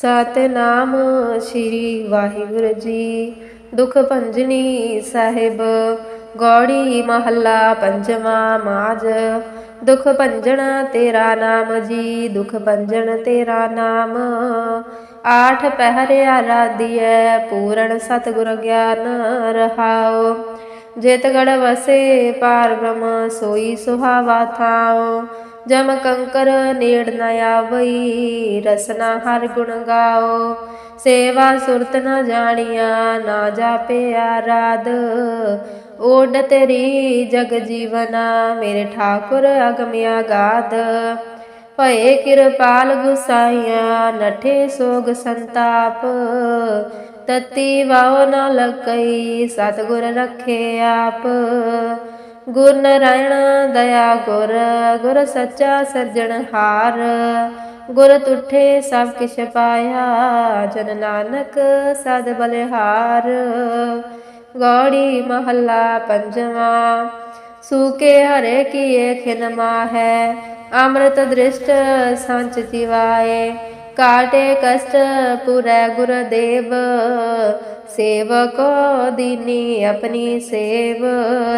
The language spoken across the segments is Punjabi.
ਸਤਨਾਮ ਸ੍ਰੀ ਵਾਹਿਗੁਰੂ ਜੀ। ਦੁਖ ਭੰਜਨੀ ਸਾਹਿਬ, ਗੌੜੀ ਮਹੱਲਾ ਪੰਜਵਾਂ ਮਾਜ। ਦੁਖ ਭੰਜਨ ਤੇਰਾ ਨਾਮ ਜੀ, ਦੁਖ ਭੰਜਣ ਤੇਰਾ ਨਾਮ। ਆਠ ਪਹਿਰੇ ਆਰਾਧੀਐ ਪੂਰਨ ਸਤਿਗੁਰ ਗਿਆਨ ਰਹਾਓ ਜੇਤਗੜ ਵਸੇ, ਪਾਰ ਬ੍ਰਹਮ ਸੋਈ ਸੁਹਾਵਾ ਥਾਓ ਜਮ ਕੰਕਰ ਨੇੜ ਨ ਆਵਈ, ਰਸਨਾ ਹਰ ਗੁਣ ਗਾਓ। ਸੇਵਾ ਸੁਰਤ ਨ ਜਾਣੀਆ, ਨਾ ਜਾਪੇ ਆਰਾਧ। ਓਡ ਤੇਰੀ ਜਗ ਜੀਵਨਾ, ਮੇਰੇ ਠਾਕੁਰ ਅਗਮਿਆ ਗਾਦ ਭਏ ਕਿਰਪਾਲ ਗੁਸਾਈਆਂ, ਨਠੇ ਸੋਗ ਸੰਤਾਪ। ਤਤੀ ਵਾਉ ਨ ਲਕਈ, ਸਤਿਗੁਰ ਰਖੇ ਆਪ। ਗੁਰ ਨਾਰਾਇਣ ਦਇਆ ਗੁਰ ਗੁਰ ਸੱਚਾ ਸਿਰਜਣਹਾਰ ਗੁਰ ਤੁਠੇ ਸਭ ਕਿਛ ਪਾਇਆ, ਜਨ ਨਾਨਕ ਸਦ ਬਲਿਹਾਰ। ਗੌੜੀ ਮਹੱਲਾ ਪੰਜਵਾਂ, ਸੂਕੇ ਹਰੇ ਕੀਏ ਖਿਨ ਮਾਹੈ। ਅੰਮ੍ਰਿਤ ਦ੍ਰਿਸ਼ਟ ਸੰਚ ਜਿਵਾਏ ਕਾਟੇ ਕਸ਼ਟ ਪੁਰੈ ਗੁਰ ਦੇਵ, ਸੇਵਕੋ ਦੀਨੀ ਆਪਣੀ ਸੇਵ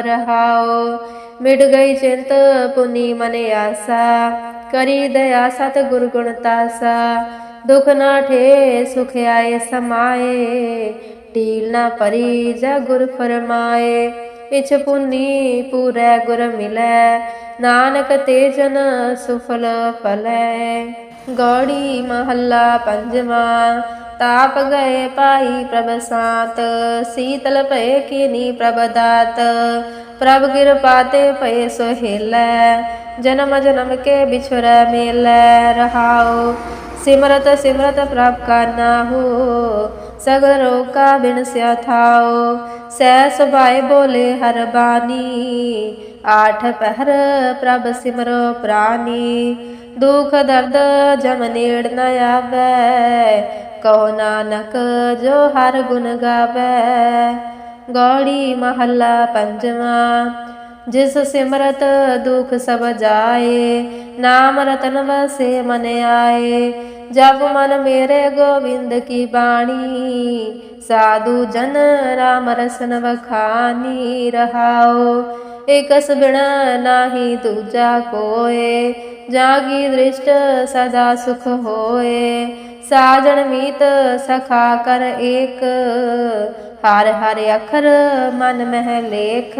ਰਹਾਓ ਮਿਟ ਗਈ ਚਿੰਤ ਪੁਨੀ ਮਨ ਆਸਾ, ਕਰੀ ਦਇਆ ਸਤ ਗੁਰ ਗੁਣ ਤਾਸਾ। ਦੁਖ ਨਾ ਠੇ ਸੁਖ ਆਏ ਸਮਾਏ, ਢੀਲ ਨਾ ਪਰੀ ਜਾ ਗੁਰ ਫਰਮਾਏ। ਇਛ ਪੁਨੀ ਪੂਰੈ ਗੁਰ ਮਿਲੈ, ਨਾਨਕ ਤੇ ਜਨ ਸੁਫਲ ਫਲੈ। ਗੌੜੀ ਮਹੱਲਾ ਪੰਜਵਾਂ ਤਾਪ ਗਏ ਪਾਈ ਪ੍ਰਭ ਸਾਤ ਸੀਤਲ ਭਏ ਕੀਨੀ ਪ੍ਰਭ ਦਾਤ ਪ੍ਰਭ ਕਿਰਪਾ ਤੇ ਭਏ ਸੁਹੇਲੈ ਜਨਮ ਜਨਮ ਕੇ ਵਿਛੁਰੈ ਮੇਲੈ ਰਹਾਉ ਸਿਮਰਤ ਸਿਮਰਤ ਪ੍ਰਭ ਕਾ ਨਾਹੂ ਸਗਲ ਰੋਕਾ ਬਿਨ ਸਿਆ ਥਾਉ ਸਹਿ ਸੁਭਾਏ ਬੋਲੇ ਹਰ ਬਾਣੀ ਆਠ ਪਹਿਰ ਪ੍ਰਭ ਸਿਮਰੋ ਪ੍ਰਾਨੀ ਦੁਖ ਦਰਦ ਜਮ ਨੇੜ ਨ ਆਵੈ। ਕਹੋ ਨਾਨਕ, ਜੋ ਹਰ ਗੁਣ ਗਾਵੈ। ਗੌੜੀ ਮਹੱਲਾ ਪੰਜਵਾਂ, ਜਿਸ ਸਿਮਰਤ ਦੁਖ ਸਭ ਜਾਏ, ਨਾਮ ਰਤਨ ਵਸੇ ਮਨ ਆਏ। ਜਬ ਮਨ ਮੇਰੇ ਗੋਬਿੰਦ ਕੀ ਬਾਣੀ, ਸਾਧੂ ਜਨ ਰਾਮ ਰਸਨ ਵਖਾਨੀ ਰਹਾਓ। ਇਕਸ ਬਿਨ ਨਾਹੀ ਦੂਜਾ ਕੋਏ ਜਾਗੀ ਦ੍ਰਿਸ਼ਟ ਸਦਾ ਸੁਖ ਹੋਏ। ਸਾਜਣ ਮੀਤ ਸਖਾ ਕਰ ਏਕ। ਹਰ ਹਰ ਅਖਰ ਮਨ ਮਹਿ ਲੇਖ।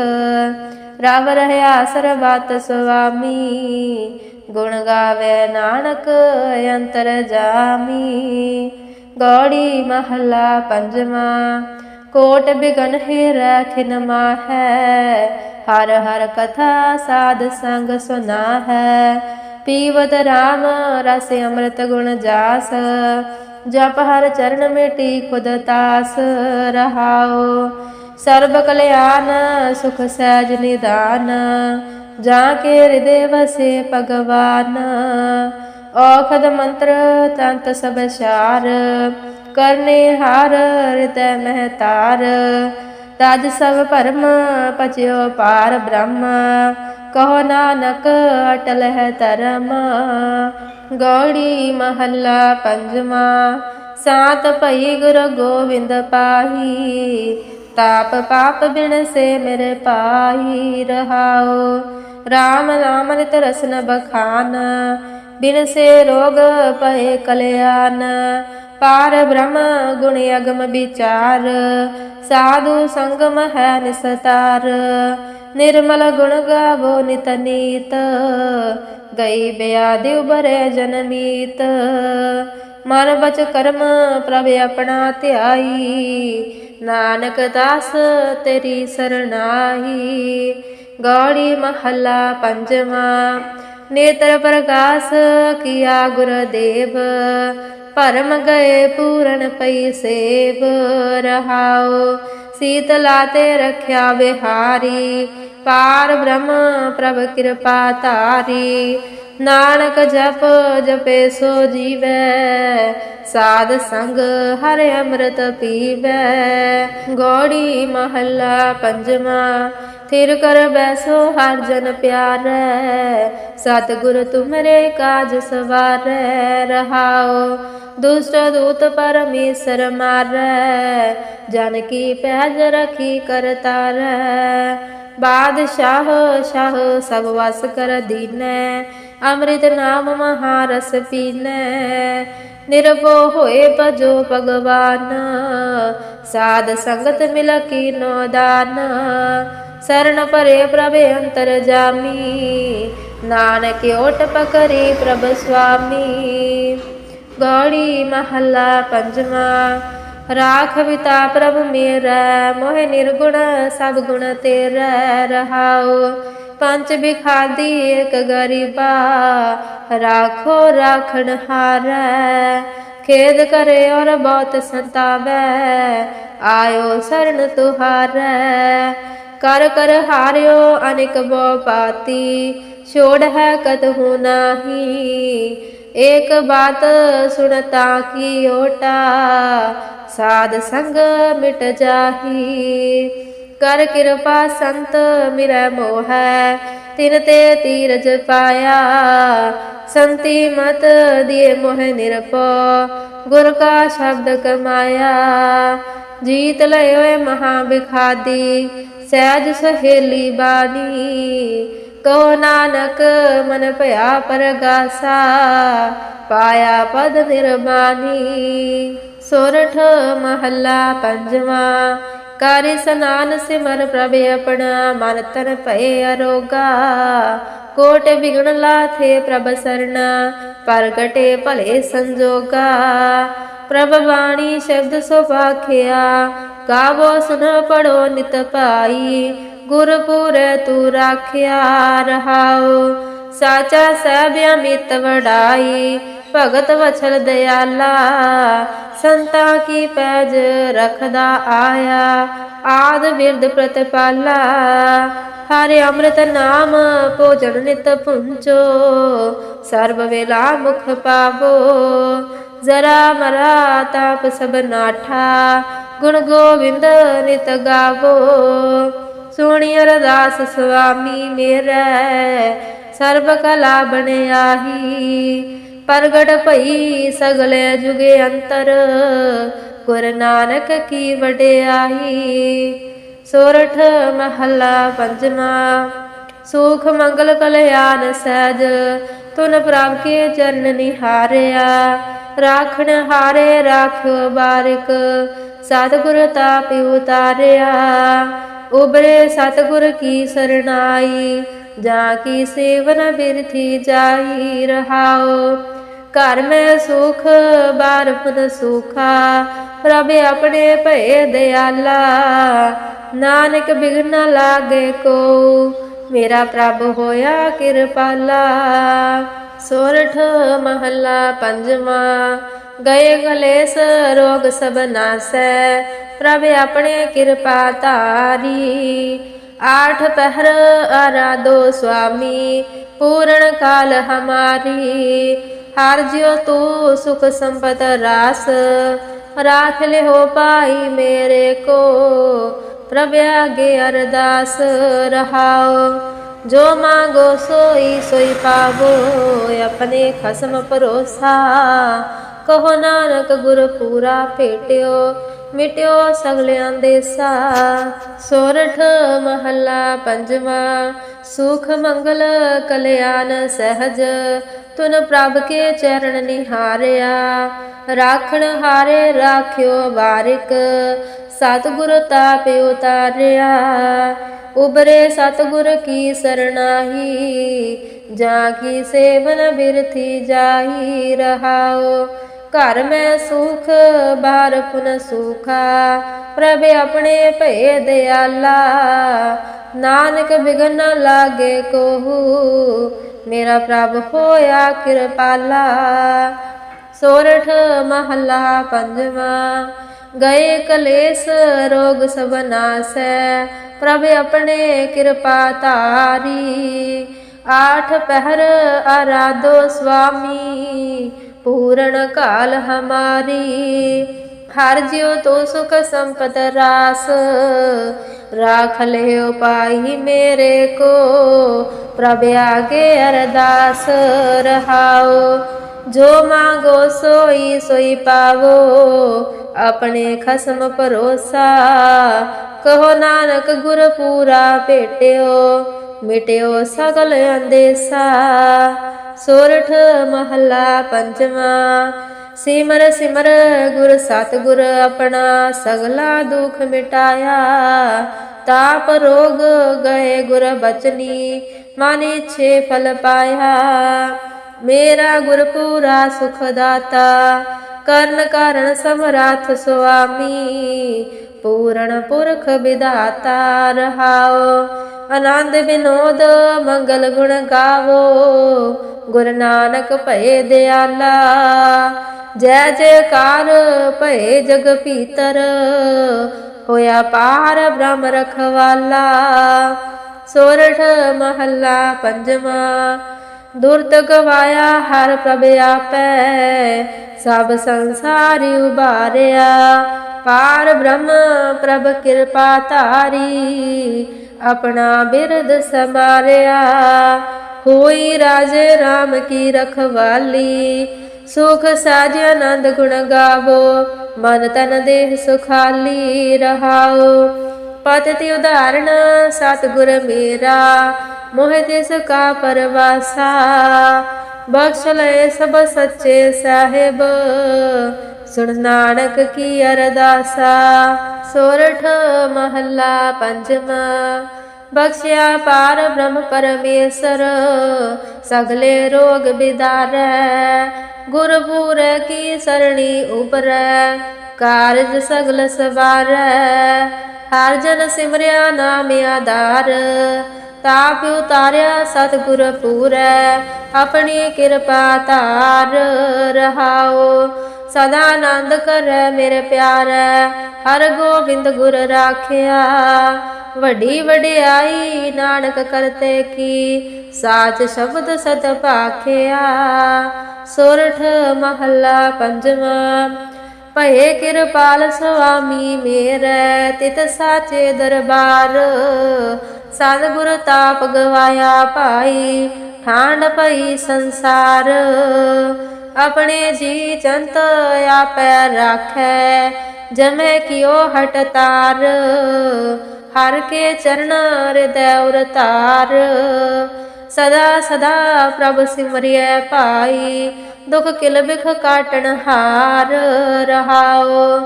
ਰਵ ਰਹਿਆ ਸਰਬਤ ਸੁਆਮੀ। ਗੁਣ ਗਾਵੇ ਨਾਨਕ ਅੰਤਰ ਜਾਮੀ। ਗੌੜੀ ਮਹੱਲਾ ਪੰਜਵਾਂ। ਕੋਟ ਬਿਗਨ ਹੈ ਰਖਿਨ ਮਾਹੈ। ਹਰ ਹਰ ਕਥਾ ਸਾਧ ਸੰਗ ਸੁਨਾ ਹੈ ਪੀਵਤ ਰਾਮ, ਰਸ ਅੰਮ੍ਰਿਤ ਗੁਣ ਜਾਸ। ਜਪ ਹਰ ਚਰਨ ਮੇਟੀ ਖੁਦ ਤਾਸ। ਰਹਾਓ ਸਰਬ ਕਲਿਆਣ, ਸੁਖ ਸਹਿਜ ਨਿਦਾਨ। ਜਾਂ ਕੇ ਹਿਰਦੇ ਵਸੇ ਭਗਵਾਨ। ਔਖਦ ਮੰਤਰ ਤੰਤ ਸਭ ਸਾਰ ਕਰਨੇ ਹਾਰ ਹਿਰਦੈ ਮਹਤਾਰ ਤਜ ਸਭ ਪਰਮ ਪਚਿਓ ਪਾਰ ਬ੍ਰਹਮ। ਕਹੋ ਨਾਨਕ, ਅਟਲ ਹੈ ਧਰਮ। ਗੌੜੀ ਮਹੱਲਾ ਪੰਜਵਾਂ, ਸਾਤ ਭਈ ਗੁਰੂ ਗੋਬਿੰਦ ਪਾਹੀ। ਤਾਪ ਪਾਪ ਬਿਨ ਸੇ ਮੇਰੇ ਪਾਹੀ ਰਹਾਓ ਰਾਮ ਨਾਮ ਨਿਤ ਰਸਨ ਬਖਾਨ, ਬਿਨ ਸੇ ਰੋਗ ਪਏ ਕਲਿਆਣ ਪਾਰ ਬ੍ਰਹਮ ਗੁਣ ਅਗਮ ਵਿਚਾਰ, ਸਾਧੂ ਸੰਗਮ ਹੈ ਨਿਸਤਾਰ। ਨਿਰਮਲ ਗੁਣ ਗਾਵੋ ਨਿਤ ਨੀਤ ਗਈ ਬਿਆਦਿ ਉਬਰੇ ਜਨਮੀਤ ਮਨ ਬਚ ਕਰਮ ਪ੍ਰਭ ਆਪਣਾ ਧਿਆਈ ਨਾਨਕ ਦਾਸ ਤੇਰੀ ਸਰਨਾਹੀ ਗੌੜੀ ਮਹੱਲਾ ਪੰਜਵਾਂ ਨੇਤਰ ਪ੍ਰਕਾਸ਼ ਕੀਆ ਗੁਰਦੇਵ ਪਰਮ ਗਏ ਪੂਰਨ ਪਈ ਸੇਵ ਰਹਾਓ ਸੀਤਲਾ ਤੇ ਰਖਿਆ ਵਿਹਾਰੀ, ਪਾਰ ਬ੍ਰਹਮ ਪ੍ਰਭ ਕਿਰਪਾ ਧਾਰੀ। ਨਾਨਕ ਜਪ ਜਪੇ ਸੋ ਜੀਵੈ, ਸਾਧ ਸੰਗ ਹਰ ਅੰਮ੍ਰਿਤ ਪੀਵੈ। ਗੋੜੀ ਮਹੱਲਾ ਪੰਜਵਾਂ ਫਿਰ ਕਰ ਬੈਸੋ ਹਰ ਜਨ ਪਿਆਰੈ। ਸਤਿਗੁਰ ਤੁਮਰੇ ਕਾਜ ਸਵਾਰੈ। ਰਹਾਓ ਦੁਸ਼ਟ ਦੂਤ ਪਰਮੇਸ਼ਰ ਮਾਰੈ। ਜਨ ਕੀ ਪੈਜ ਰਖੀ ਕਰਤਾਰੈ ਬਾਦਸ਼ਾਹ, ਸ਼ਾਹ ਸਭ ਵਸ ਕਰ ਦੀਨੈ। ਅੰਮ੍ਰਿਤ ਨਾਮ ਮਹਾਰਸ ਪੀਨੈ। ਨਿਰਭਉ ਹੋਏ ਭਜੋ ਭਗਵਾਨ। ਸਾਧ ਸੰਗਤ ਮਿਲ ਕੀਨੋ ਦਾਨ। ਸਰਣ ਪਰੇ ਪ੍ਰਭ ਅੰਤਰ ਜਾਮੀ ਨਾਨਕ ਓਟ ਪਕਰੀ ਪ੍ਰਭ ਸੁਆਮੀ ਗੌੜੀ ਮਹੱਲਾ ਪੰਜਵਾਂ ਰਾਖ ਵਿਤਾ ਪ੍ਰਭ ਮੇਰਾ ਮੋਹਿ ਨਿਰਗੁਣ ਸਭ ਗੁਣ ਤੇਰਾ ਰਹਾਉ ਪੰਜ ਬਿਖਾਦੀ ਏਕ ਗਰੀਬਾ ਰਾਖੋ ਰਾਖਣ ਹਾਰੈ ਖੇਦ ਕਰੇ ਔਰ ਬਹੁਤ ਸੰਤਾਵੈ ਆਇਓ ਸਰਣ ਤੁਹਾਰੈ ਕਰ ਕਰ ਹਾਰਿਓ ਅਨੇਕ ਬੋ ਪਾਤੀ, ਛੋੜ ਹੈ ਕਤਹੂ ਨਾਹੀ। ਏਕ ਬਾਤ ਸੁਣਤਾ ਕੀ ਓਟਾ, ਸਾਧ ਸੰਗ ਮਿਟ ਜਾਹੀ। ਕਰ ਕਿਰਪਾ ਸੰਤ ਮਿਰੈ ਮੋਹੈ ਤਿਨ ਤੇ ਤੀਰਜ ਪਾਇਆ। ਸੰਤੀ ਮਤ ਦਿਏ ਮੋਹ ਨਿਰਪੋ ਗੁਰ ਕਾ ਸ਼ਬਦ ਕਮਾਇਆ। ਜੀਤ ਲਇਓਏ ਮਹਾ ਬਿਖਾਦੀ ਸਹਿਜ ਸਹੇਲੀ ਬਾਣੀ, ਕਹੋ ਨਾਨਕ ਮਨ ਭਇਆ ਪਰਗਾਸਾ, ਪਾਇਆ ਪਦ ਨਿਰਮਾਨੀ, ਸੋਰਠ ਮਹੱਲਾ ਪੰਜਵਾਂ, ਕਰ ਸਨਾਨ ਸਿਮਰ ਪ੍ਰਭ ਆਪਣਾ, ਮਨ ਤਨ ਭਏ ਅਰੋਗਾ, ਕੋਟ ਬਿਗਣ ਲਾਥੇ ਪ੍ਰਭ ਸਰਣਾ, ਪ੍ਰਗਟੇ ਭਲੇ ਸੰਜੋਗਾ, ਪ੍ਰਭ ਬਾਣੀ ਸ਼ਬਦ ਸੁਭਾਖਿਆ ਗਾਵੋ ਸੁਨ ਪੜੋ ਨਿਤ ਪਾਈ ਗੁਰਪੁਰੈ ਤੂ ਰਾਖਿਆ ਰਹਾਉ। ਸਾਚਾ ਸਹਿਬ ਅਮਿਤ ਵਡਾਈ, ਭਗਤ ਵਛਲ ਦਿਆਲਾ। ਸੰਤਾਂ ਕੀ ਪੈਜ ਰਖਦਾ ਆਇਆ, ਆਦ ਬਿਰਦ ਪ੍ਰਤਪਾਲਾ। ਹਰਿ ਅੰਮ੍ਰਿਤ ਨਾਮ ਭੋਜਨ ਨਿਤ ਪੁੰਚੋ ਸਰਬ ਵੇਲਾ ਮੁਖ ਪਾਵੋ। ਜ਼ਰਾ ਮਰਾ ਤਾਪ ਸਭ ਨਾਠਾ ਗੁਣ ਗੋਬਿੰਦ ਨਿਤ ਗਾਵੋ। ਸੁਣੀ ਅਰਦਾਸ ਸੁਆਮੀ ਮੇਰਾ, ਸਰਬ ਕਲਾ ਬਣਿਆਹੀ ਪ੍ਰਗਟ ਭਈ ਸਗਲੇ ਜੁਗੇ ਅੰਤਰ, ਗੁਰ ਨਾਨਕ ਕੀ ਵਡਿਆਈ ਸੋਰਠ ਮਹੱਲਾ ਪੰਜਵਾਂ, ਸੁਖ ਮੰਗਲ ਕਲਿਆਣ ਸਹਿਜ ਤੁਨ ਪ੍ਰਭ ਕੇ ਚਰਨ ਨਿਹਾਰਿਆ। ਰਾਖਣ ਹਾਰੇ ਰਾਖਿਓ ਬਾਰਿਕ ਸਤਿਗੁਰ ਤਾਪਿ ਉਤਾਰਿਆ ਉਬਰੇ ਸਤਿਗੁਰ ਕੀ ਸਰਣਾਈ ਜਾ ਕੀ ਸੇਵਨ ਬਿਰਥੀ ਜਾਈ ਰਹਾਓ ਘਰ ਮੈਂ ਸੁਖ ਬਾਰ ਪੁਨ ਸੁਖਾ ਪ੍ਰਭ ਆਪਣੇ ਭਏ ਦਿਆਲਾ ਨਾਨਕ ਬਿਗਨ ਲਾਗੇ ਕੋ ਮੇਰਾ ਪ੍ਰਭ ਹੋਇਆ ਕਿਰਪਾਲਾ ਸੋਰਠ ਮਹੱਲਾ ਪੰਜਵਾਂ ਗਏ ਗਲੇਸ ਰੋਗ ਸਭ ਨਾਸੈ, ਪ੍ਰਭ ਆਪਣੇ ਕਿਰਪਾ ਧਾਰੀ। ਆਠ ਪਹਿਰ ਆਰਾਧੋ ਸੁਆਮੀ, ਪੂਰਨ ਕਾਲ ਹਮਾਰੀ। ਹਰ ਜਿਉ ਤੂ ਸੁਖ ਸੰਪਤ ਰਾਸ, ਰਾਖ ਲਿਓ ਪਾਈ ਮੇਰੇ ਕੋ। ਪ੍ਰਭ ਆਗੇ ਅਰਦਾਸ ਰਹਾਓ ਜੋ ਮਾਂਗੋ ਸੋਈ ਸੋਈ ਪਾਵੋ, ਆਪਣੇ ਖਸਮ ਪਰੋਸਾ ਕਹੋ ਨਾਨਕ ਗੁਰ ਪੂਰਾ ਭੇਟਿਓ, ਮਿਟਿਓ ਸਗਲਿਆਂ ਦੇ ਸਾ ਸੋਰਠ ਮਹੱਲਾ ਪੰਜਵਾਂ, ਸੁਖ ਮੰਗਲ ਕਲਿਆਣ ਸਹਜ। ਤੁਨ ਪ੍ਰਭ ਕੇ ਚਰਨ ਨਿਹਾਰਿਆ, ਰਾਖਣ ਹਾਰੇ ਰਾਖਿਓ ਬਾਰਿਕ ਸਤਿਗੁਰ ਤਾਪਿ ਉਤਾਰਿਆ ਉਬਰੇ ਸਤਿਗੁਰ ਕੀ ਸਰਣਾਹੀ। ਜਾ ਕੀ ਸੇਵਨ ਬਿਰਥੀ ਜਾਹੀ ਰਹਾਓ ਘਰ ਮੈਂ ਸੁਖ ਬਾਰ ਪੁਨ ਸੁਖਾ। ਪ੍ਰਭ ਆਪਣੇ ਭਏ ਦਿਆਲਾ ਨਾਨਕ ਬਿਗਨ ਨ ਲਾਗੇ ਕੋਹੂ, ਮੇਰਾ ਪ੍ਰਭ ਹੋਇਆ ਕਿਰਪਾਲਾ। ਸੋਰਠ ਮਹੱਲਾ ਪੰਜਵਾਂ, ਗਏ ਕਲੇਸ਼ ਰੋਗ ਸਭ ਨਾਸੈ। ਪ੍ਰਭ ਆਪਣੇ ਕਿਰਪਾ ਤਾਰੀ ਆਠ ਪਹਿਰ ਆਰਾਧੋ ਸੁਆਮੀ ਪੂਰਨ ਕਾਲ ਹਮਾਰੀ। ਹਰ ਜਿਉ ਤੋ ਸੁਖ ਸੰਪਤ ਰਾਸ। ਰਾਖ ਲਿਓ ਪਾਈ ਮੇਰੇ ਕੋ। ਪ੍ਰਭ ਆਗੇ ਅਰਦਾਸ ਰਹਾਓ। ਜੋ ਮੰਗੋ ਸੋਈ ਸੋਈ ਪਾਵੋ। ਆਪਣੇ ਖਸਮ ਭਰੋਸਾ। ਕਹੋ ਨਾਨਕ ਗੁਰ ਪੂਰਾ ਭੇਟਿਓ। ਮਿਟਿਓ ਸਗਲ ਅੰਦੇਸਾ, ਸੋਰਠ ਮਹੱਲਾ ਪੰਜਵਾਂ। ਸਿਮਰ ਸਿਮਰ ਗੁਰ ਸਤਿਗੁਰ ਆਪਣਾ, ਸਗਲਾ ਦੁਖ ਮਿਟਾਇਆ। ਤਾਪ ਰੋਗ ਗਏ ਗੁਰ ਬਚਨੀ, ਮਨ ਛੇ ਫਲ ਪਾਇਆ। ਮੇਰਾ ਗੁਰ ਪੂਰਾ ਸੁਖ ਦਾਤਾ, ਕਰਨ ਕਾਰਣ ਸਮਰਾਥ ਸੁਆਮੀ। ਪੂਰਨ ਪੁਰਖ ਵਿਦਾਤਾ ਰਹਾਓ। ਆਨੰਦ ਬਿਨੋਦ ਮੰਗਲ ਗੁਣ ਗਾਵੋ। ਗੁਰ ਨਾਨਕ ਭਏ ਦਿਆਲਾ, ਜੈ ਜੈਕਾਰ ਭਏ ਜਗ ਭੀਤਰ। ਹੋਇਆ ਪਾਰ ਬ੍ਰਹਮ ਰਖਵਾਲਾ, ਸੋਰਠ ਮਹੱਲਾ ਪੰਜਵਾਂ। ਦੁਰਤ ਗਵਾਇਆ ਹਰ ਪ੍ਰਭ ਆਪੈ, ਸਭ ਸੰਸਾਰੀ ਉਬਾਰਿਆ ਪਾਰ ਬ੍ਰਹਮ ਪ੍ਰਭ ਕਿਰਪਾ ਧਾਰੀ ਆਪਣਾ ਬਿਰਦ ਸਮਾਰਿਆ ਹੋਈ ਰਾਜੇ RAM ਕੀ ਰਖਵਾਲੀ। ਸੁਖ ਸਾਜ ਆਨੰਦ ਗੁਣ ਗਾਵੋ। ਮਨ ਤਨ ਦੇਹ ਸੁਖਾਲੀ ਰਹਾਓ। ਪਤਿ ਉਦਾਹਰਣ, ਸਤਿਗੁਰ ਮੇਰਾ, ਮੋਹ ਤਿਸ ਕਾ ਪਰਵਾਸਾ। ਬਖਸ਼ ਲੈ ਸਭ ਸੱਚੇ ਸਾਹਿਬ। ਸੁਣ ਨਾਨਕ ਕੀ ਅਰਦਾਸਾ, ਸੋਰਠ ਮਹੱਲਾ ਪੰਜਵਾਂ। ਬਖਸ਼ਿਆ ਪਾਰ ਬ੍ਰਹਮ ਪਰਮੇਸ਼ਰ, ਸਗਲੇ ਰੋਗ ਬਿਦਾਰੈ। ਗੁਰਪੂਰ ਕੀ ਸਰਣੀ ਉਪਰੈ, ਕਾਰਜ ਸਗਲ ਸਵਾਰੈ। ਹਰ ਜਨ ਸਿਮਰਿਆ ਨਾਮ ਆਧਾਰ, ਤਾਪ ਉਤਾਰਿਆ ਸਤਿਗੁਰ ਪੂਰੈ। ਆਪਣੀ ਕਿਰਪਾ ਧਾਰ ਰਹਾਓ ਸਦਾ ਆਨੰਦ ਕਰੈ ਮੇਰੇ ਪਿਆਰੈ, ਹਰ ਗੋਬਿੰਦ ਗੁਰ ਰਾਖਿਆ। ਵੱਡੀ ਵਡਿਆਈ ਨਾਨਕ ਕਰਤੇ ਕੀ, ਸਾਚ ਸ਼ਬਦ ਸਤ ਭਾਖਿਆ ਸੋਰਠ ਮਹੱਲਾ ਪੰਜਵਾਂ, ਭਏ ਕਿਰਪਾਲ ਸੁਆਮੀ ਮੇਰੇ, ਤਿਤ ਸਾਚੇ ਦਰਬਾਰ। ਸਤਿਗੁਰ ਤਾਪ ਗਵਾਇਆ ਭਾਈ ਠਾਂਡ ਪਈ ਸੰਸਾਰ। ਆਪਣੇ ਜੀ ਚੰਤ ਆਪੈ ਰਾਖੈ, ਜਮੈ ਕਿਓ ਹਟ ਤਾਰ। ਹਰ ਕੇ ਚਰਨ ਹਿਰਦੈ ਉਰ ਤਾਰ ਸਦਾ ਸਦਾ ਪ੍ਰਭ ਸਿਮਰਿਐ ਭਾਈ, ਦੁਖ ਕਿਲ ਬਿਖ ਕਾਟਣ ਹਾਰ। ਰਹਾਓ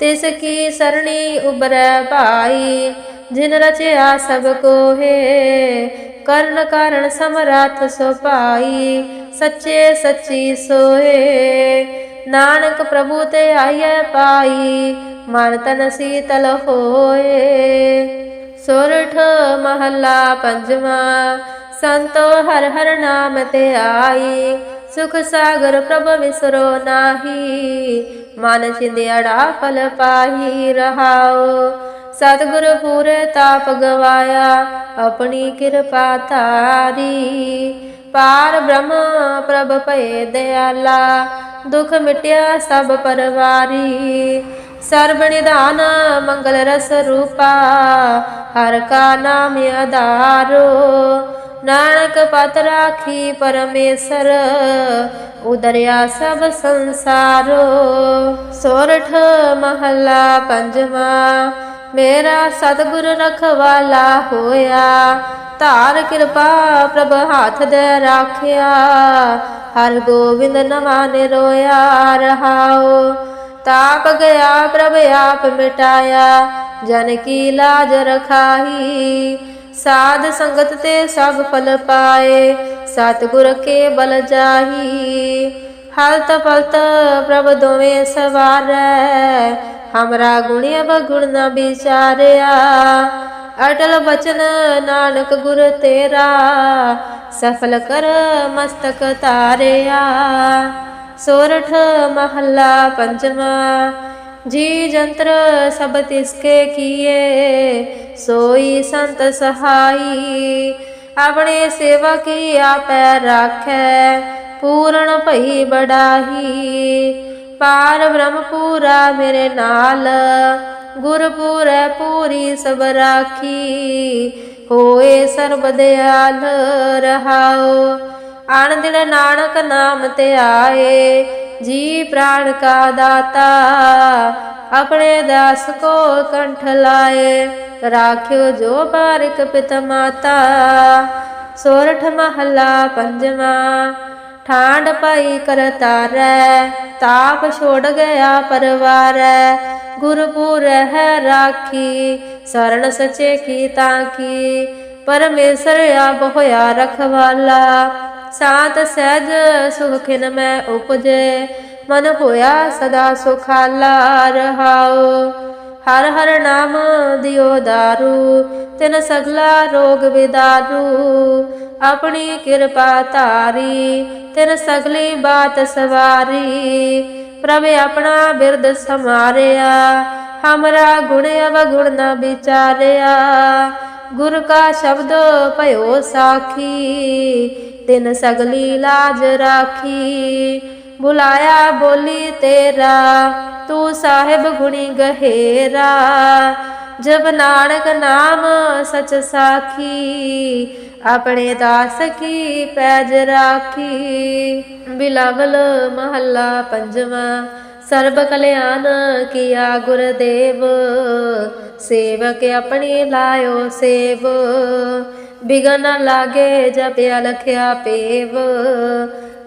ਤਿਸ ਕੀ ਸਰਣੀ ਉਬਰੈ ਭਾਈ, ਜਿਨ ਰਚਿਆ ਸਭ ਕੋਹੇ। ਕਰਨ ਕਾਰਣ ਸਮਰੱਥ ਸੋ ਭਾਈ ਸੱਚੇ ਸੱਚੀ ਸੋਏ। ਨਾਨਕ ਪ੍ਰਭੂ ਤੇ ਆਈਐ ਪਾਈ, ਮਨ ਤਨ ਸੀਤਲ ਹੋਏ। ਸੋਰਠ ਮਹੱਲਾ ਪੰਜਵਾਂ, ਸੰਤੋ ਹਰ ਹਰ ਨਾਮ ਤੇ ਆਈ। ਸੁਖ ਸਾਗਰ ਪ੍ਰਭ ਵਿਸਰੋ ਨਾਹੀ, ਮਨ ਚਿੰਦਿਆੜਾ ਫਲ ਪਾਹੀ ਰਹਾਓ ਸਤਿਗੁਰ ਪੂਰੇ ਤਾਪ ਗਵਾਇਆ, ਆਪਣੀ ਕਿਰਪਾ ਤਾਰੀ ਪਾਰ ਬ੍ਰਹਮ ਪ੍ਰਭ ਭਏ ਦਿਆਲਾ, ਦੁਖ ਮਿਟਿਆ ਸਭ ਪਰਵਾਰੀ। ਸਰਬ ਨਿਧਾਨ ਮੰਗਲ ਰਸ ਰੂਪਾ, ਹਰ ਕਾ ਨਾਮ ਆਧਾਰੋ। ਨਾਨਕ ਪਤ ਰਾਖੀ ਪਰਮੇਸ਼ਰ, ਉਦਰਿਆ ਸਭ ਸੰਸਾਰੋ। ਸੋਰਠ ਮਹੱਲਾ ਪੰਜਵਾਂ, ਮੇਰਾ ਸਤਿਗੁਰ ਰਖਵਾਲਾ ਹੋਇਆ। ਧਾਰ ਕਿਰਪਾ ਪ੍ਰਭ ਹੱਥ ਦੇ ਰਾਖਿਆ। ਹਰ ਗੋਬਿੰਦ ਨਵਾ ਨੇ ਰੋਇਆ ਰਹਾਓ। ਤਾਪ ਗਿਆ ਪ੍ਰਭ ਆਪ ਮਿਟਾਇਆ, ਜਨ ਕੀ ਲਾਜ ਰਖਾਈ ਸਾਧ ਸੰਗਤ ਤੇ ਸਭ ਫਲ ਪਾਏ, ਸਤਿਗੁਰ ਕੇ ਬਲ ਜਾਹੀ। ਹਲਤ ਪਲਤ ਪ੍ਰਭ ਦੋਵੇਂ ਸਵਾਰੈ, ਹਮਰਾ ਗੁਣਿਆ ਬਗੁਣ ਨਾ ਵਿਚਾਰਿਆ। ਅਟਲ ਬਚਨ ਨਾਨਕ ਗੁਰ ਤੇਰਾ, ਸਫਲ ਕਰ ਮਸਤਕ ਤਾਰਿਆ। ਸੋਰਠ ਮਹੱਲਾ ਪੰਜਵਾਂ, ਜੀ ਜੰਤਰ ਸਭ ਤਿਸਕੇ ਕੀਏ, ਸੋਈ ਸੰਤ ਸਹਾਈ। ਆਪਣੇ ਸੇਵਾ ਕੀ ਆਪੈ ਰਾਖੈ, ਪੂਰਨ ਭਈ ਬੜਾਹੀ। ਪਾਰ ਬ੍ਰਹਮ ਪੂਰਾ ਮੇਰੇ ਨਾਲ ਗੁਰਪੂਰੈ ਪੂਰੀ ਸਭ ਰਾਖੀ, ਹੋਏ ਸਰਬ ਦਿਆਲ ਰਹਾਓ ਆਣ ਦਿਨ ਨਾਨਕ ਨਾਮ ਤੇ ਆਏ, ਜੀ ਪ੍ਰਾਣ ਕਾ ਦਾਤਾ, ਆਪਣੇ ਦਾਸ ਕੋ ਕੰਠ ਲਾਏ। ਰਾਖਿਓ ਜੋ ਬਾਰਿਕ ਪਿਤ ਮਾਤਾ, ਸੋਰਠ ਮਹੱਲਾ ਪੰਜਵਾਂ ਠਾਂਡ ਪਾਈ ਕਰ ਤਾਪ ਛੋੜ ਗਿਆ ਪਰਵਾਰੈ। ਗੁਰਪੁਰ ਹੈ ਰਾਖੀ ਸਰਣ ਸਚੇ ਕੀ ਤਾਂ ਕੀ। ਪਰਮੇਸ਼ਰ ਆਪ ਹੋਇਆ ਰਖਵਾਲਾ, ਸਾਤ ਸਹਿਜ ਸੁਖਿਨ ਮੈਂ ਉਪਜੇ। ਮਨ ਹੋਇਆ ਸਦਾ ਸੁਖਾਲਾ ਰਹਾਓ ਹਰ ਹਰ ਨਾਮ ਦਿਓ ਦਾਰੂ, ਤਿਨ ਸਗਲਾ ਰੋਗ ਵਿਦਾਰੂ। ਆਪਣੀ ਕਿਰਪਾ ਧਾਰੀ, ਤਿਨ ਸਗਲੀ ਬਾਤ ਸਵਾਰੀ। ਪ੍ਰਭ ਆਪਣਾ ਬਿਰਦ ਸਮਾਰਿਆ ਹਮਰਾ ਗੁਣ ਅਵਗੁਣ ਨ ਵਿਚਾਰਿਆ। ਗੁਰ ਕਾ ਸ਼ਬਦ ਭਇਓ ਸਾਖੀ, ਤਿਨ ਸਗਲੀ ਲਾਜ ਰਾਖੀ। ਬੁਲਾਇਆ ਬੋਲੀ ਤੇਰਾ, ਤੂੰ ਸਾਹਿਬ ਗੁਣੀ ਗਹਿਰਾ। ਜਬ ਨਾਨਕ ਨਾਮ ਸਚ ਸਾਖੀ, ਆਪਣੇ ਦਾਸ ਕੀ ਪੈਜ ਰਾਖੀ। ਬਿਲਾਵਲ ਮਹੱਲਾ ਪੰਜਵਾਂ, ਸਰਬ ਕਲਿਆਣ ਕੀਆ ਗੁਰਦੇਵ। ਸੇਵਕ ਆਪਣੀ ਲਾਇਓ ਸੇਵ। ਬਿਗਨ ਲਾਗੇ ਜਪਿਆ, ਲਖਿਆ ਪੇਵ।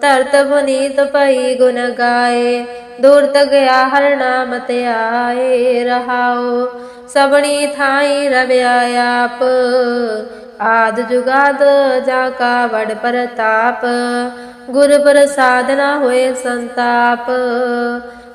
ਧਰਤ ਬੁਨੀਤ ਪਈ ਗੁਣ ਗਾਏ ਦੂਰ ਤਕ ਹਰ ਨਾਮ ਤੇ ਆਏ ਰਹਾਓ ਸਭਣੀ ਥਾਈ ਰਵਿਆ ਆਪ। ਆਦ ਜੁਗਾਦ ਜਾ ਕਾ ਵਡ ਪ੍ਰਤਾਪ, ਗੁਰ ਪ੍ਰਸਾਦ ਨਾ ਹੋਏ ਸੰਤਾਪ।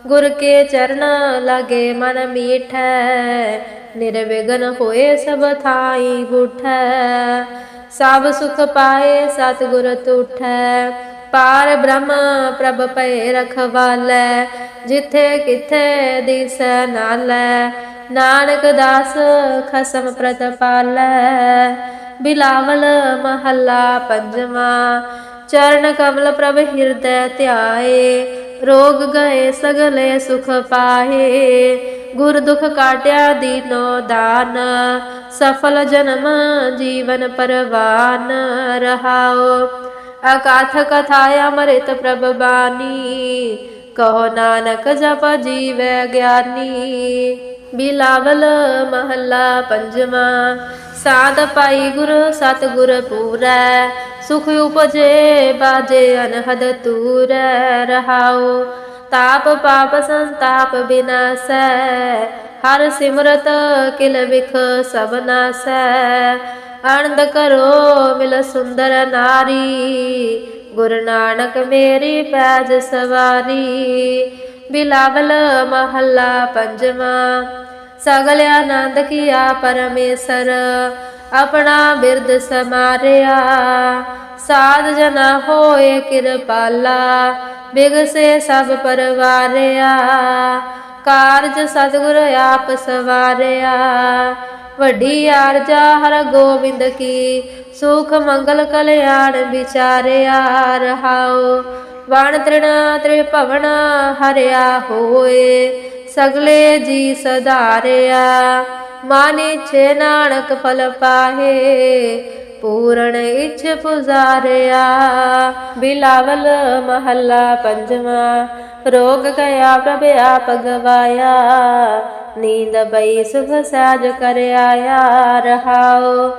ਗੁਰ ਕੇ ਚਰਨ ਲਾਗੇ ਮਨ ਮੀਠੈ ਨਿਰਵਿਗਨ ਹੋਏ ਸਭ ਥਾਈ ਬੁਠੈ ਸਭ ਸੁਖ ਪਾਏ ਸਤਿਗੁਰ ਤੁਠੈ ਪਾਰ ਬ੍ਰਹਮ ਪ੍ਰਭ ਪਏ ਰਖਵਾਲੈ ਜਿਥੇ ਕਿਥੇ ਦਿਸੈ ਨਾਲੈ, ਨਾਨਕ ਦਾਸ ਖਸਮ ਪ੍ਰਤਪਾਲੈ ਬਿਲਾਵਲ ਮਹੱਲਾ ਪੰਜਵਾਂ, ਚਰਨ ਕਮਲ ਪ੍ਰਭ ਹਿਰਦੈ ਧਿਆਏ, ਰੋਗ ਗਏ ਸਗਲੇ ਸੁਖ ਪਾਏ। ਗੁਰ ਦੁਖ ਕਾਟਿਆ ਦੀਨੋ ਦਾਨ, ਸਫਲ ਜਨਮ ਜੀਵਨ ਪਰਵਾਨ ਰਹਾਓ ਅਕਾਥ ਕਥਾ ਅਮ੍ਰਿਤ ਪ੍ਰਭ ਬਾਣੀ। ਕਹੋ ਨਾਨਕ ਜਪ ਜੀਵੈ ਗਿਆਨੀ। ਬਿਲਾਵਲ ਮਹੱਲਾ ਪੰਜਵਾਂ। ਸਾਧ ਪਾਈ ਗੁਰ, ਸਤਿਗੁਰ ਪੂਰੈ। ਸੁਖ ਉਪਜੇ ਬਾਜੇ ਅਨਹਦ ਤੂਰੈ ਰਹਾਉ ਤਾਪ ਪਾਪ ਸੰਤਾਪ ਬਿਨਾਸੈ। ਹਰ ਸਿਮਰਤ ਕਿਲ ਵਿਖ ਸਭ ਨਾਸੈ। ਆਨੰਦ ਕਰੋ ਮਿਲ ਸੁੰਦਰ ਨਾਰੀ, ਗੁਰ ਨਾਨਕ ਮੇਰੀ ਪੈਜ ਸਵਾਰੀ। ਬਿਲਾਵਲ ਮਹੱਲਾ ਪੰਜਵਾਂ, ਸਗਲ ਆਨੰਦ ਕੀਆ ਪਰਮੇਸ਼ਰ, ਆਪਣਾ ਬਿਰਦ ਸਮਾਰਿਆ। ਸਾਧ ਜਨਾ ਹੋਏ ਕਿਰਪਾਲਾ ਬਿਗਸੇ ਸਭ ਪਰਵਾਰਿਆ। ਕਾਰਜ ਸਤਿਗੁਰ ਆਪ ਸਵਾਰਿਆ। ਵੱਡੀ ਆਰਜਾ ਹਰ ਗੋਬਿੰਦ ਕੀ, ਸੁਖ ਮੰਗਲ ਕਲਿਆਣ ਵਿਚਾਰਿਆ ਰਹਾਓ ਵਣ ਤ੍ਰਿਣਾ ਤ੍ਰਿਭਵਨ ਹਰਿਆ ਹੋਏ, ਸਗਲੇ ਜੀ ਸਧਾਰਿਆ। ਮਾਨੇ ਛੇ ਨਾਨਕ ਫਲ ਪਾਹੇ ਪੂਰਨ ਇਛ ਪੁਜ਼ਾਰਿਆ। ਬਿਲਾਵਲ ਮਹੱਲਾ ਪੰਜਵਾਂ, ਰੋਗ ਗਿਆ ਪ੍ਰਭ ਆਪ ਗਵਾਇਆ। ਨੀਂਦ ਬਈ ਸੁਖ ਸਾਜ ਕਰ ਆਇਆ ਰਹਾਓ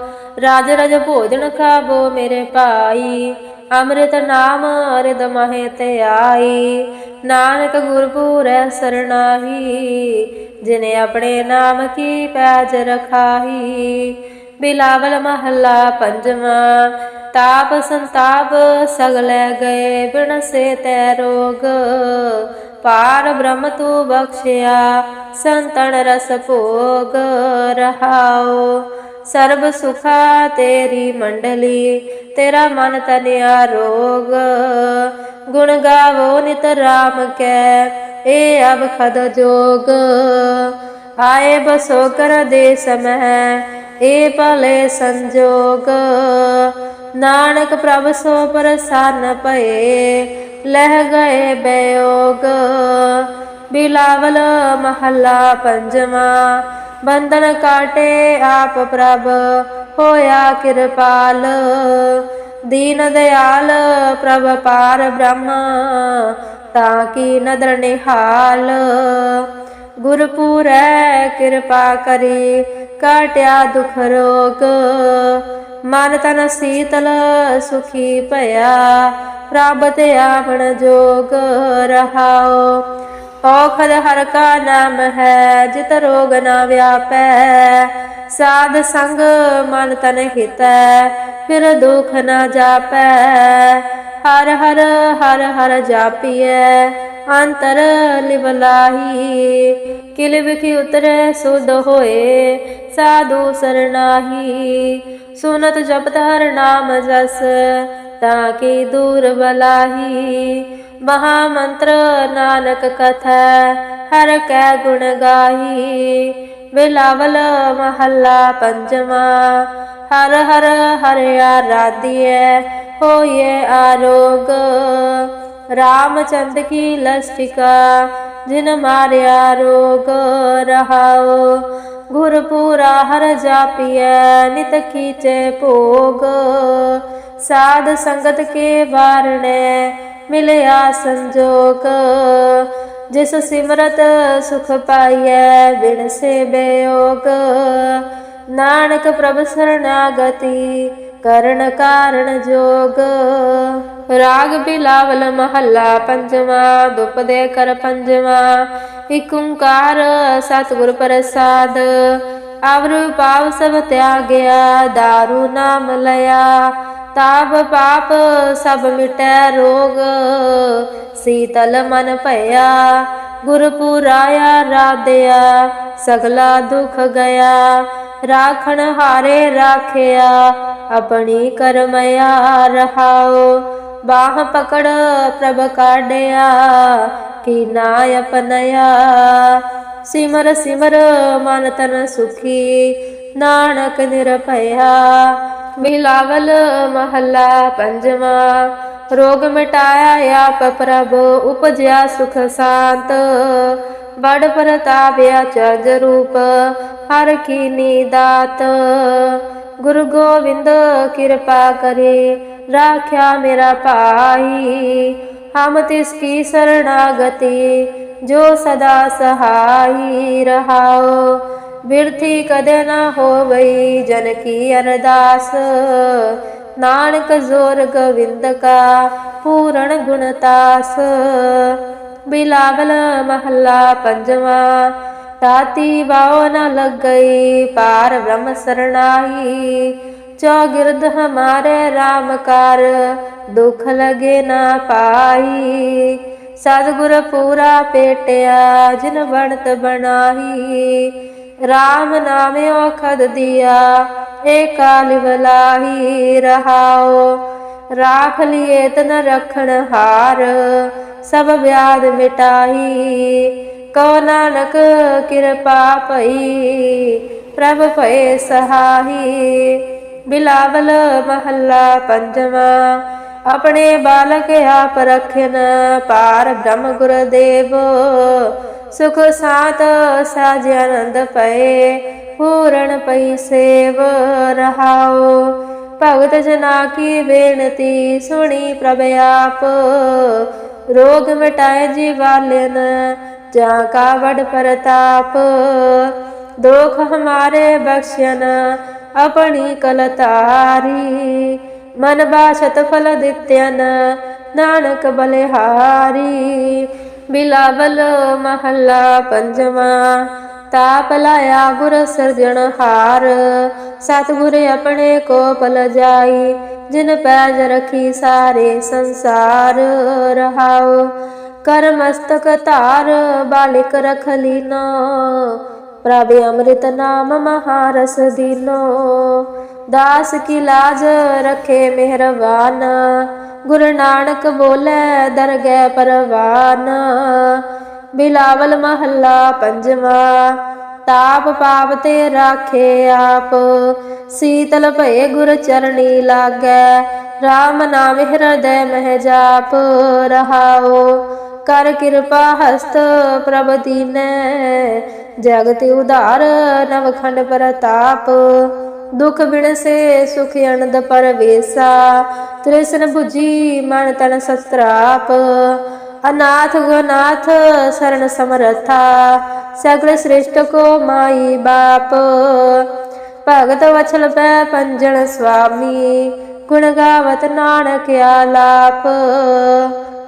ਰਾਜ ਰਜ ਭੋਜਨ ਖਾਵੋ ਮੇਰੇ ਭਾਈ, ਅੰਮ੍ਰਿਤ ਨਾਮ ਅਰਿਦ ਮਹੇ ਤੇ ਆਈ। ਨਾਨਕ ਗੁਰਪੂਰੈ ਸਰਣਾਹੀ, ਜਿਨੇ ਆਪਣੇ ਨਾਮ ਕੀ ਪੈਜ ਰਖਾਹੀ। ਬਿਲਾਵਲ ਮਹੱਲਾ ਪੰਜਵਾਂ। ਤਾਪ ਸੰਤਾਪ ਸਗਲੇ ਗਏ ਬਿਨ ਸੇ ਤੈ ਰੋਗ। ਪਾਰ ਬ੍ਰਹਮ ਤੂ ਬਖਸ਼ਿਆ, ਸੰਤਨ ਰਸ ਭੋਗ ਰਹਾਓ ਸਰਬ ਸੁਖਾ ਤੇਰੀ ਮੰਡਲੀ, ਤੇਰਾ ਮਨ ਤਨਿਆ ਰੋਗ। ਗੁਣ ਗਾਵੋ ਨਿਤ ਰਾਮ ਕੈ, ਏ ਅਬ ਖਦ ਜੋਗ। ਆਏ ਬਸੋ ਕਰ ਦੇ ਸਮਹਿ ਏ ਭਲੇ ਸੰਜੋਗ। ਨਾਨਕ ਪ੍ਰਭ ਸੋ ਪ੍ਰਸੰਨ ਭਏ, ਲਹਿ ਗਏ ਬਿਯੋਗ। ਬਿਲਾਵਲ ਮਹੱਲਾ ਪੰਜਵਾਂ, ਬੰਧਨ ਕਾਟੇ ਆਪ ਪ੍ਰਭ, ਹੋਇਆ ਕਿਰਪਾਲ। ਦੀਨ ਦਿਆਲ ਪ੍ਰਭ ਪਾਰ ਬ੍ਰਹਮ, ਤਾਂ ਕੀ ਨਦਰ ਨਿਹਾਲ। ਗੁਰਪੂਰੈ ਕਿਰਪਾ ਕਰੀ ਕਾਟਿਆ ਦੁਖ ਰੋਗ ਮਨ ਤਨ ਸੀਤਲ ਸੁਖੀ ਭਇਆ, ਪ੍ਰਭ ਤੇ ਆਪਣ ਜੋਗ ਰਹਾਓ ਔਖਦ ਹਰ ਕਾ ਨਾਮ ਹੈ, ਜਿਤ ਰੋਗ ਨਾ ਵਿਆਪੈ। ਸਾਧ ਸੰਗ ਮਨ ਤਨ ਹਿਤੈ, ਫਿਰ ਦੁਖ ਨਾ ਜਾਪੈ। ਹਰ ਹਰ ਹਰ ਹਰ ਜਾਪੀਐ, ਅੰਤਰ ਲਿਵਲਾਹੀ। ਕਿਲ ਵਿਖੀ ਉਤਰੈ, ਸੁਧ ਹੋਏ। ਸਾਧੂ ਸਰਨਾਹੀ ਸੁਨਤ ਜਪਤ ਹਰ ਨਾਮ ਜਸ ਤਾਂ ਕੀ ਦੂਰ ਬਲਾਹੀ ਮਹਾ ਮੰਤਰ ਨਾਨਕ ਕਥਾ ਹਰ ਕੈ ਗੁਣ ਗਾਹੀ ਬਿਲਾਵਲ ਮਹੱਲਾ ਪੰਜਵਾਂ ਹਰ ਹਰ ਹਰ ਆਰਾਧਿਐ ਹੋਏ ਆਰੋਗ ਰਾਮਚੰਦ ਕੀ ਲਸਟਿਕਾ ਜਿਨ ਮਾਰਿਆ ਰੋਗ ਰਹਾਓ, ਗੁਰਪੂਰਾ ਹਰ ਜਾਪੀਐ, ਨਿਤ ਕੀਚੇ ਭੋਗ। ਸਾਧ ਸੰਗਤ ਕੇ ਵਾਰਣੇ, ਮਿਲਿਆ ਸੰਜੋਗ। ਜਿਸ ਸਿਮਰਤ ਸੁਖ ਪਾਈਐ, ਬਿਨ ਸੇ ਬੇਯੋਗ ਨਾਨਕ ਪ੍ਰਭ ਸਰਣਾਗਤੀ ਕਰਨ ਕਾਰਨ ਜੋਗ। ਰਾਗ ਬਿਲਾਵਲ ਮਹੱਲਾ ਪੰਜਵਾਂ ਦੁਪਦੇ ਕਰ ਪੰਜਵਾਂ, ਇਕ ਓੰਕਾਰ ਸਤਿਗੁਰ ਪ੍ਰਸਾਦ। ਅਵਰ ਪਾਵ ਸਭ ਤਿਆਗਿਆ, ਦਾਰੂ ਨਾਮ ਲਿਆ। ਤਾਪ ਪਾਪ ਸਭ ਮਿਟੈ ਰੋਗ। ਸੀਤਲ ਮਨ ਭਇਆ ਗੁਰਪੁਰਾਇਆ ਰਾਧਿਆ, ਸਗਲਾ ਦੁਖ ਗਿਆ ਰਾਖਣ ਹਾਰੇ ਰਾਖਿਆ, ਆਪਣੀ ਕਰਮਇਆ ਰਹਾਓ। ਬਾਹ ਪਕੜ ਪ੍ਰਭ ਕਾਢਿਆ, ਕੀ ਨਾ ਅਪਨਇਆ ਸਿਮਰ ਸਿਮਰ, ਮਨ ਤਨ ਸੁਖੀ, ਨਾਨਕ ਨਿਰਭਇਆ। ਮਿਲਾਵਲ ਮਹੱਲਾ ਪੰਜਵਾਂ, ਰੋਗ ਮਿਟਾਇਆ ਆਪ ਪ੍ਰਭ, ਉਪਜਿਆ ਸੁਖ ਸ਼ਾਂਤ। ਬੜ ਪ੍ਰਤਾਪਿਆ ਚਜ ਰੂਪ, ਹਰ ਕੀਨੀ ਦਾਤ। ਗੁਰੂ ਗੋਬਿੰਦ ਕਿਰਪਾ ਕਰੇ ਰਾਖਿਆ ਮੇਰਾ ਭਾਈ, ਹਮ ਤਿਸ ਕੀ ਸਰਣਾਗਤੀ, ਜੋ ਸਦਾ ਸਹਾਈ ਰਹਾਓ ਬਿਰਥੀ ਕਦੇ ਨਾ ਹੋਵਈ ਜਨ ਕੀ ਅਰਦਾਸ। ਨਾਨਕ ਜ਼ੋਰ ਗੋਵਿੰਦ ਕਾ ਪੂਰਨ ਗੁਣਤਾਸ ਬਿਲਾਵਲ ਮਹੱਲਾ ਪੰਜਵਾਂ ਤਾਤੀ ਬਾਉ ਨ ਲੱਗਈ ਪਾਰ ਬ੍ਰਹਮ ਸਰਣਾਈ ਚੌਗਿਰਦ ਹਮਾਰੇ RAM ਕਰ, ਦੁਖ ਲਗੇ ਨਾ ਪਾਈ। ਸਤਿਗੁਰ ਪੂਰਾ ਪੇਟਿਆ, ਜਿਨ ਬਣਤ ਬਣਾਈ। RAM ਨਾਮੇ ਔਖਦ ਦਿਆ ਏਕਾਲ ਵਲਾਹੀ। ਰਹਾਓ ਰਾਖ ਲਿਏ ਤਨ ਰਖਣ ਹਾਰ, ਸਭ ਵਿਆਦ ਮਿਟਾਈ। ਕੋ ਨਾਨਕ ਕਿਰਪਾ ਭਈ ਪ੍ਰਭ ਭਏ ਸਹਾਈ। ਬਿਲਾਵਲ ਮਹੱਲਾ ਪੰਜਵਾਂ, ਆਪਣੇ ਬਾਲਕ ਆਪ ਰਖਨ ਪਾਰ ਬ੍ਰਹਮ ਗੁਰਦੇਵ। ਸੁਖ ਸਾਤ ਸਾਜ ਆਨੰਦ ਪਏ ਪੂਰਨ ਪਈ ਸੇਵ ਰਹਾਓ ਭਗਤ ਜਨਾ ਕੀ ਬੇਨਤੀ ਸੁਣੀ ਪ੍ਰਭ ਆਪ। ਰੋਗ ਮਿਟਾਏ ਜੀਵਾਲਨ, ਜਾਂ ਕਾ ਵਡ ਪ੍ਰਤਾਪ। ਦੁਖ ਹਮਾਰੇ ਬਖਸ਼ਣ ਆਪਣੀ ਕਲਤਾਰੀ। ਮਨ ਬਾਸ਼ਤ ਫਲ ਦਿੱਤਿਆਨ ਨਾਨਕ ਬਲਿਹਾਰੀ। ਬਿਲਾਵਲ ਮਹੱਲਾ ਪੰਜਵਾਂ, ਤਾਪ ਲਾਇਆ ਗੁਰ ਸਰਜਣ ਹਾਰ। ਸਤਿਗੁਰ ਆਪਣੇ ਕੋ ਪਲ ਜਾਈ, ਜਿਨ ਪੈਜ ਰਖੀ ਸਾਰੇ ਸੰਸਾਰ। ਰਹਾਓ ਕਰ ਮਸਤਕ ਧਾਰ, ਬਾਲਿਕ ਰਖ ਲੀਨੋ। ਪ੍ਰਭ ਅੰਮ੍ਰਿਤ ਨਾਮ ਮਹਾਰਸ ਦੀਨੋ। ਦਾਸ ਕੀ ਲਾਜ ਰਖੇ ਮਿਹਰਬਾਨ ਗੁਰੂ ਨਾਨਕ ਬੋਲੇ ਦਰਗਹਿ ਪਰਵਾਨ। ਬਿਲਾਵਲ ਮਹੱਲਾ ਪੰਜਵਾ। ਤਾਪ ਪਾਪ ਤੇ ਰਾਖੇ ਆਪ। ਸੀਤਲ ਭਏ ਗੁਰ ਚਰਣੀ ਲਾਗੈ। RAM ਨਾਮ ਹਿਰਦੈ ਮਹਿ ਜਾਪ ਰਹਾਓ ਕਰ ਕਿਰਪਾ ਹਸਤ ਪ੍ਰਭ ਦੀਨੈ। ਜਗਤ ਉਧਾਰ ਨਵਖੰਡ ਪ੍ਰਤਾਪ। ਦੁਖ ਬਿਨ ਸੇ ਸੁਖ ਅਨੰਦ ਪਰਵੇਸਾ। ਤ੍ਰਿਸ਼ਨ 부ਜੀ ਮਨ ਤਨ ਸਤਰਾਪ। ਅਨਾਥ ਗਨਾਥ ਸਰਣ ਸਮਰਥਾ। ਸਗਲ ਸ੍ਰਿਸ਼ਟ ਕੋ ਮਾਈ ਬਾਪ। ਭਗਤ ਵਛਲ ਪੈ ਪੰਜਣ ਸੁਆਮੀ ਗੁਣ ਗਾਵਤ ਨਾਨਕ ਆਲਾਪ।